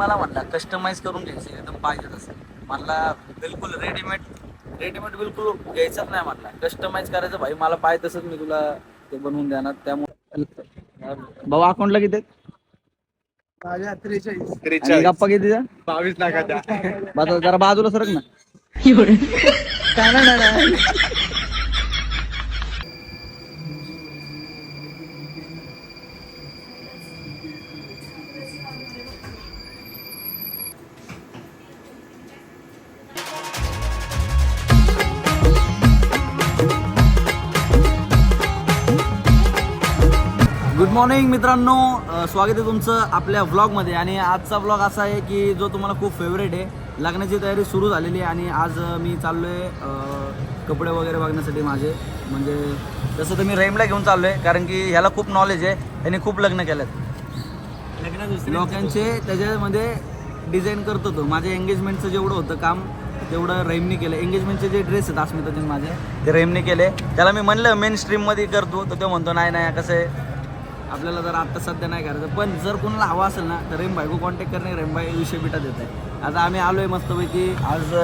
मला म्हणला कस्टमाइज करून घ्यायचं एकदम पाहिजे तसं. मला बिलकुल रेडीमेड रेडीमेड बिलकुल घ्यायचंच नाही म्हणला. कस्टमाइज करायचं भाई मला पाहिजे तसंच मी तुला ते बनवून देणार. त्यामुळे भाऊ अकाउंटला किती? माझ्या त्रेचाळीस. गप्पा किती बावीस लाखाच्या. आता जरा बाजूला सरक ना. काय नाही, गुड मॉर्निंग मित्रांनो. स्वागत आहे तुमचं आपल्या व्लॉगमध्ये आणि आजचा व्लॉग असा आहे की जो तुम्हाला खूप फेवरेट आहे. लग्नाची तयारी सुरू झालेली आहे आणि आज मी चाललो आहे कपडे वगैरे बघण्यासाठी माझे. म्हणजे तसं तर मी रेमला घेऊन चाललो आहे कारण की ह्याला खूप नॉलेज आहे. त्यांनी खूप लग्न केलेत. लोकांचे त्याच्यामध्ये डिझाईन करतो तो. माझ्या एंगेजमेंटचं जेवढं होतं काम तेवढं रहीमनी केलं. एंगेजमेंटचे जे ड्रेस आहेत अस्मिताचे माझे ते रहीमनी केले. त्याला मी म्हणलं मेन स्ट्रीममध्ये करतो. तर तो म्हणतो नाही नाही कसं आहे? आपल्याला जर आत्ता सध्या नाही करायचं पण जर कोणाला हवा असेल ना तर रेम भाईको कॉन्टॅक्ट करणे रेम भाई विषय बिटा देत आहे आता आम्ही आलो आहे मस्तपैकी. आज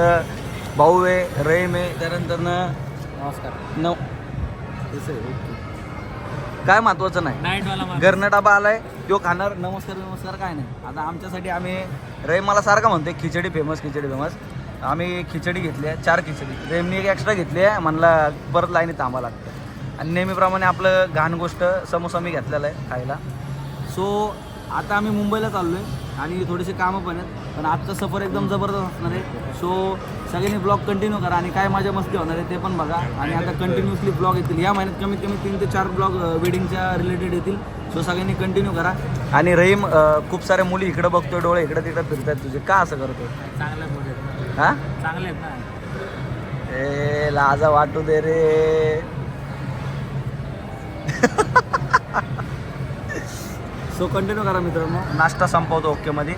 भाऊ आहे रेम आहे त्यानंतर नमस्कार. न तसं आहे, ओके. काय महत्वाचं नाही. घरनं डबा आलाय तो खाणार. नमस्कार नमस्कार काय नाही. आता आमच्यासाठी आम्ही रे मला सारखं म्हणते खिचडी फेमस खिचडी फेमस आम्ही खिचडी घेतली आहे चार खिचडी. रेमनी एक एक्स्ट्रा घेतली आहे म्हणला परत लाईनीत थांबा लागतं. आणि नेहमीप्रमाणे आपलं घाण गोष्ट समोसा मी घेतलेला आहे खायला. सो आता आम्ही मुंबईला चाललो आहे आणि थोडेसे कामं पण आहेत पण आजचा सफर एकदम जबरदस्त असणार आहे. सो सगळ्यांनी ब्लॉग कंटिन्यू करा आणि काय मजा मस्ती होणार आहे ते पण बघा. आणि आता कंटिन्युअसली ब्लॉग येतील. या महिन्यात कमीत कमी तीन ते चार ब्लॉग वेडिंगच्या रिलेटेड येतील. सो सगळ्यांनी कंटिन्यू करा. आणि रहीम खूप साऱ्या मुली इकडं बघतोय डोळे इकडं तिकडं फिरतायत. तुझे का असं करतो चांगले हा? चांगले आहेत ना. ए लाजा वाटू दे रे. सो कंटिन्यू करा मित्रांनो. नाश्ता संपवतो ओके मध्ये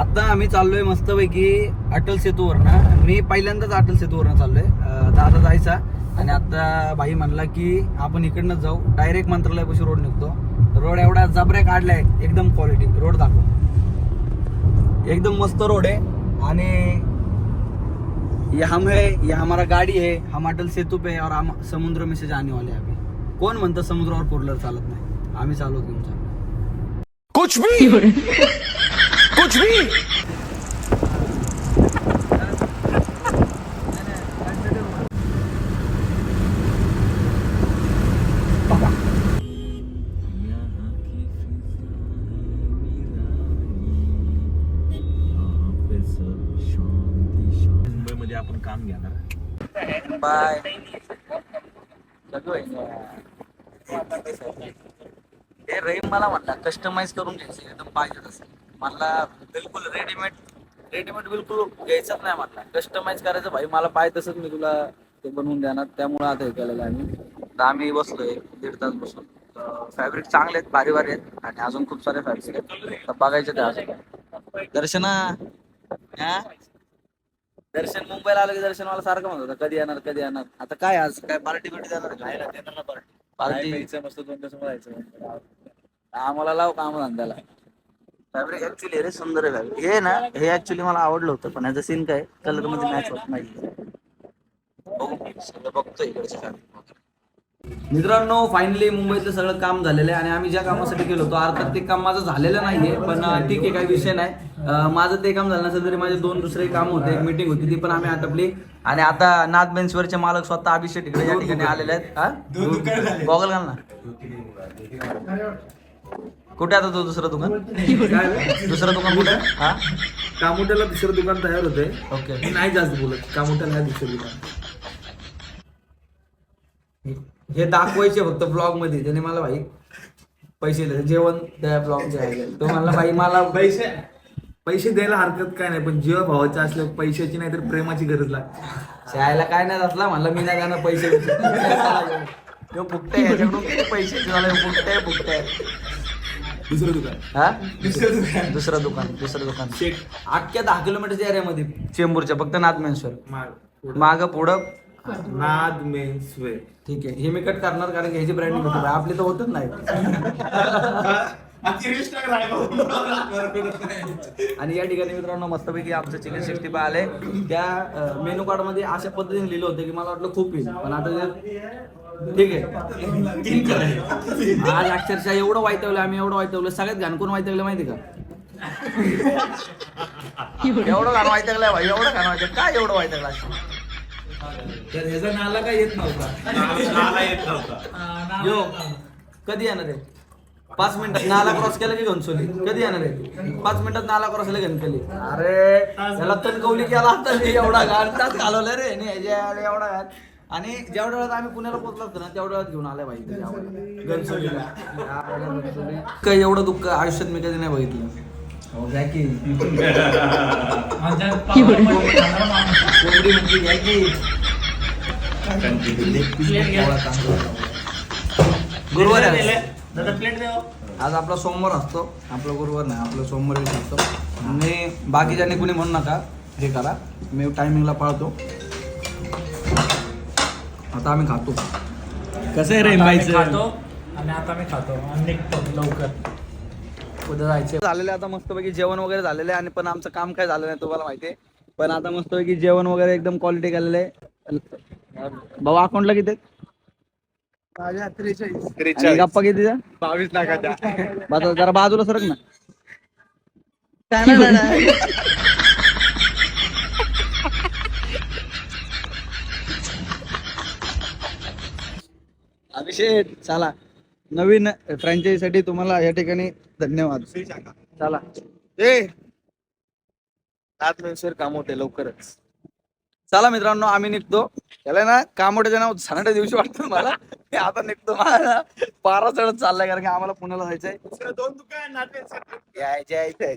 आता आम्ही चाललोय मस्तपैकी अटल सेतूवर ना मी पहिल्यांदाच अटल सेतूवरनं चाललोय. दादा जायचा. आणि आता भाई म्हणला की आपण इकडनं जाऊ. डायरेक्ट मंत्रालयापाशी रोड निघतो. रोड एवढा जबऱ्या काढलाय. एकदम क्वालिटी रोड दाखव. एकदम मस्त रोड आहे. आणि ये हम है ये हमारा गाड़ी है हम अटल सेतु पे और हम समुद्र में से जाने वाले हैं अभी कोण म्हणतं समुद्रावर फोर व्हीलर चालत नाही? आम्ही चालवतो चाललो कुछ भी! कुछ भी! आपण काम घेणार. बाय. हे रेम मला म्हणला कस्टमाइज करून घ्यायचं एकदम पाहिजे तसं मला बिलकुल रेडीमेड रेडीमेड बिलकुल घ्यायचंच नाही म्हटलं कस्टमाइज करायचं भाई मला पाहिजे तसंच मी तुला ते बनवून देणार. त्यामुळे आता हे केलेलं आहे मी तर आम्ही बसलोय दीड तास बसून. फॅब्रिक चांगले आहेत भारी भारी आहेत आणि अजून खूप सारे फॅब्रिक आहेत. बघायचे ते अजून. दर्शना दर्शन मुंबईला आलं की दर्शन मला सारखं म्हणत होतं कधी येणार कधी येणार. आता काय आज काय पार्टी बिर्टी देणार का? पार्टी मस्त दोन दिवस जायचं आम्हाला लाव काम धंद्याला. फॅब्रिक ऍक्च्युली रे सुंदर आहे फॅब्रिक हे ना हे ऍक्च्युली मला आवडलं होतं पण याचं सीन काय? कलरमध्ये मॅच होत नाही. बघू सगळं इकडचं fabric. मित्रांनो फायनली मुंबईतलं सगळं काम झालेलं आहे आणि आम्ही ज्या कामासाठी गेलो होतो अर्थात ते काम माझं झालेलं नाहीये पण ठीक आहे काही विषय नाही. अं, माझं ते काम झालं नसेल तरी माझे दोन दुसरे काम होते एक मीटिंग होती ती पण आम्ही आटपली. आणि आता नाथ बेन्सवरचे मालक स्वतः अभिषेक इकडे या ठिकाणी आलेले आहेत. हा? गॉगल घाल ना. कुठे आता तो दुसरं दुकान? दुसरं दुकान कुठे? हा? कामोट्याला दुसरं दुकान तयार होते ओके मी नाही जास्त बोलत. कामोट्याला दुसरं दुकान. हे दाखवायचे फक्त ब्लॉगमध्ये. त्याने मला भाई पैसे दिले. जेवण त्या ब्लॉगचे आहे तो मला भाई मला पैसे? पैसे द्यायला हरकत काय नाही पण जीव भावाचे असले पैशाची नाही तर प्रेमाची गरज लागते. शाळेला काय नाही असला म्हणलं मी नाही जाणार पैसे याच्याकडून किती पैसे दुसरं दुकान. हा? दुसरं दुकान. दुसरं दुकान दुसरं दुकान. अख्ख्या दहा किलोमीटरच्या एरियामध्ये चेंबूरच्या फक्त नाथमेश्वर माग मागं पुढं. नाद मेन्स वेअर ठीक आहे. हे मी कट करणार कारण की ह्याची ब्रँडिंग होती. आपली तर होतच नाही. आणि या ठिकाणी मित्रांनो मस्तपैकी आमचं चिकन सिक्स्टी फाय आले त्या मेनू कार्डमध्ये अशा पद्धतीने लिहिलं होतं की मला वाटलं खूप येईल. पण आता ठीक आहे. आज अक्षरशः एवढं वाईटवलं आम्ही एवढं वाईटवलं. सगळ्यात घाण कोण वाईटवलं माहिती का? एवढं घाण वाईटगलंय भाई एवढं घाण वाईटगलं काय एवढं वाईटगलं तर ह्याचा नाला काय येत नव्हता? यो कधी येणार आहे? पाच मिनिटात नाला क्रॉस केला की घनसोली? कधी येणार आहे? पाच मिनिटात नाला क्रॉस केला घनकली अरे त्याला तणकवली केला आता मी एवढा घाट तास घालवला रे. आणि ह्याच्या आले एवढा घाट आणि जेवढ्या वेळात आम्ही पुण्याला पोहोचलो होतो ना तेवढ्या वेळात घेऊन आलाय भाई घनसोलीला. काही एवढं दुःख आयुष्यात मी कधी नाही बघितलं. घ्या की. कोंबडी म्हणते घ्या की. गुरुवार आहे. आज. आज आपला सोमवार असतो. आपला गुरुवार नाही आपला सोमवार असतो. आणि बाकीच्यांनी कुणी म्हणू नका. हे करा. मी टायमिंगला पाळतो. आता आम्ही खातो. कसं आहे रे खातो. आणि आता मी खातो. आणि निघतो लवकर. उद्या जायचे झालेले आता मस्तपैकी जेवण वगैरे झालेलं आहे आणि पण आमचं काम काय झालं नाही तुम्हाला माहिती आहे. पण आता मस्तपैकी जेवण वगैरे एकदम क्वालिटी केलेलं आहे. भाऊ अकाउंटला किती? आणि गप्पा किती बावीस लाखाच्या. आता जरा बाजूला सरक ना. अभिषेक चला. नवीन फ्रँचायझी साठी तुम्हाला या ठिकाणी धन्यवाद. चला. ए! काम होते लवकरच. चला मित्रांनो आम्ही निघतो. त्याला ना कामोट्याच्या नाव सणाट्या दिवशी वाटतं मला. आता निघतो मला पारा चढत चाललाय कारण की आम्हाला पुण्याला जायचंय. दोन दुकान यायचे यायचंय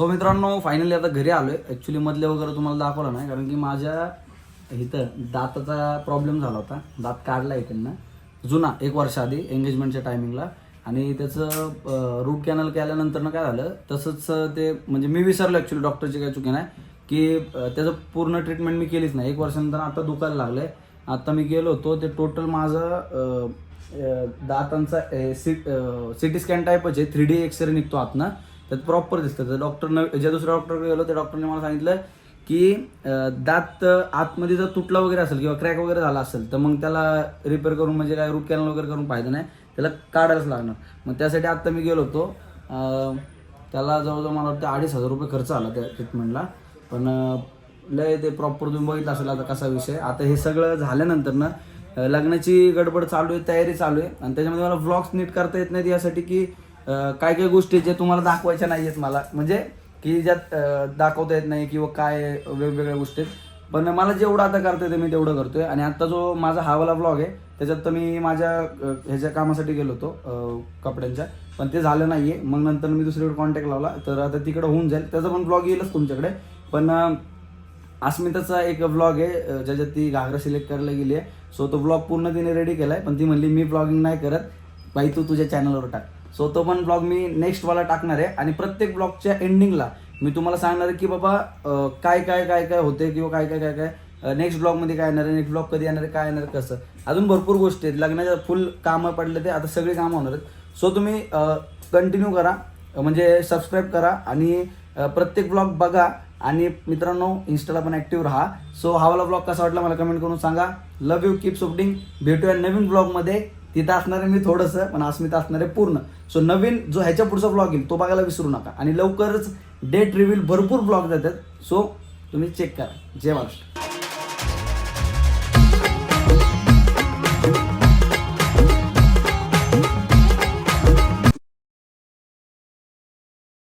सो मित्रांनो फायनली आता घरी आलोय. ऍक्च्युली मधले वगैरे तुम्हाला दाखवलं नाही कारण की माझ्या इथं दाताचा प्रॉब्लेम झाला होता. दात काढला आहे त्यांना जुना एक वर्ष आधी एंगेजमेंटच्या टायमिंगला आणि त्याचं रूट कॅनल केल्यानंतर काय झालं तसंच ते म्हणजे मी विसरलो ॲक्च्युली डॉक्टरची काय चुकी नाही की त्याचं पूर्ण ट्रीटमेंट मी केलीच नाही. एक वर्षानंतर आता दुखायला लागलंय. आता मी गेलो होतो ते टोटल माझं दातांचा सी सी सिटी स्कॅन टाईपच आहे. थ्री डी एक्सरे निघतो आतनं. त्यात प्रॉपर दिसतं. तर डॉक्टर ज्या दुसऱ्या डॉक्टरकडे गेलो त्या डॉक्टरने मला सांगितलं की दात आतमध्ये जर तुटला वगैरे असेल किंवा क्रॅक वगैरे झाला असेल तर मग त्याला रिपेअर करून म्हणजे काय रूट कॅनल वगैरे करून फायदा नाही. त्याला काढायलाच लागणार. मग त्यासाठी आत्ता मी गेलो होतो. त्याला जवळजवळ मला वाटतं अडीच हजार रुपये खर्च आला त्या ट्रीटमेंटला पण लय ते प्रॉपर तुम्ही बघितलं असेल आता कसा विषय. आता हे सगळं झाल्यानंतर ना लग्नाची गडबड चालू आहे तयारी चालू आहे. आणि त्याच्यामध्ये मला व्लॉग्स नीट करता येत नाहीत यासाठी की काय काय गोष्टी ज्या तुम्हाला दाखवायच्या नाही आहेत मला? म्हणजे की ज्यात दाखवता येत नाही किंवा काय वेगवेगळ्या गोष्टी आहेत. पण मला जेवढं आता करता येतं मी तेवढं करतोय. आणि आता जो माझा हा वाला ब्लॉग आहे त्याच्यात तर मी माझ्या ह्याच्या कामासाठी गेलो होतो कपड्यांच्या. पण ते झालं नाहीये. मग नंतर मी दुसरीकडे कॉन्टॅक्ट लावला. तर आता तिकडे होऊन जाईल. त्याचा पण ब्लॉग येईलच तुमच्याकडे. पण अस्मिताचा एक ब्लॉग आहे ज्याच्यात ती घागरा सिलेक्ट करायला गेली आहे. सो तो ब्लॉग पूर्ण तिने रेडी केला आहे पण ती म्हणली मी ब्लॉगिंग नाही करत. बाई तू तुझ्या चॅनलवर टाक. सो तो पण ब्लॉग मी नेक्स्ट वाला टाकणार आहे. आणि प्रत्येक ब्लॉगच्या एंडिंगला मी तुम्हाला सांगणार आहे की बाबा काय काय काय काय होते किंवा काय काय काय काय. नेक्स्ट ब्लॉगमध्ये काय येणार आहे? नेक्स्ट ब्लॉग कधी येणार आहे? काय येणार कसं? अजून भरपूर गोष्टी आहेत. लग्नाच्या फुल कामं पडले ते आता सगळी कामं होणार आहेत. सो तुम्ही कंटिन्यू करा. म्हणजे सबस्क्राईब करा आणि प्रत्येक ब्लॉग बघा. आणि मित्रांनो इन्स्टाला पण ॲक्टिव्ह राहा. सो हा वाला ब्लॉग कसा वाटला मला कमेंट करून सांगा. लव यू कीप सुपटिंग भेटूया नवीन ब्लॉगमध्ये तिथं असणार आहे मी थोडंसं पण अस्मिता असणार आहे पूर्ण. सो नवीन जो ह्याच्या पुढचा ब्लॉग येईल तो बघायला विसरू नका. आणि लवकरच डेट रिव्हील भरपूर ब्लॉग देतात सो तुम्ही चेक करा. जय महाराष्ट्र.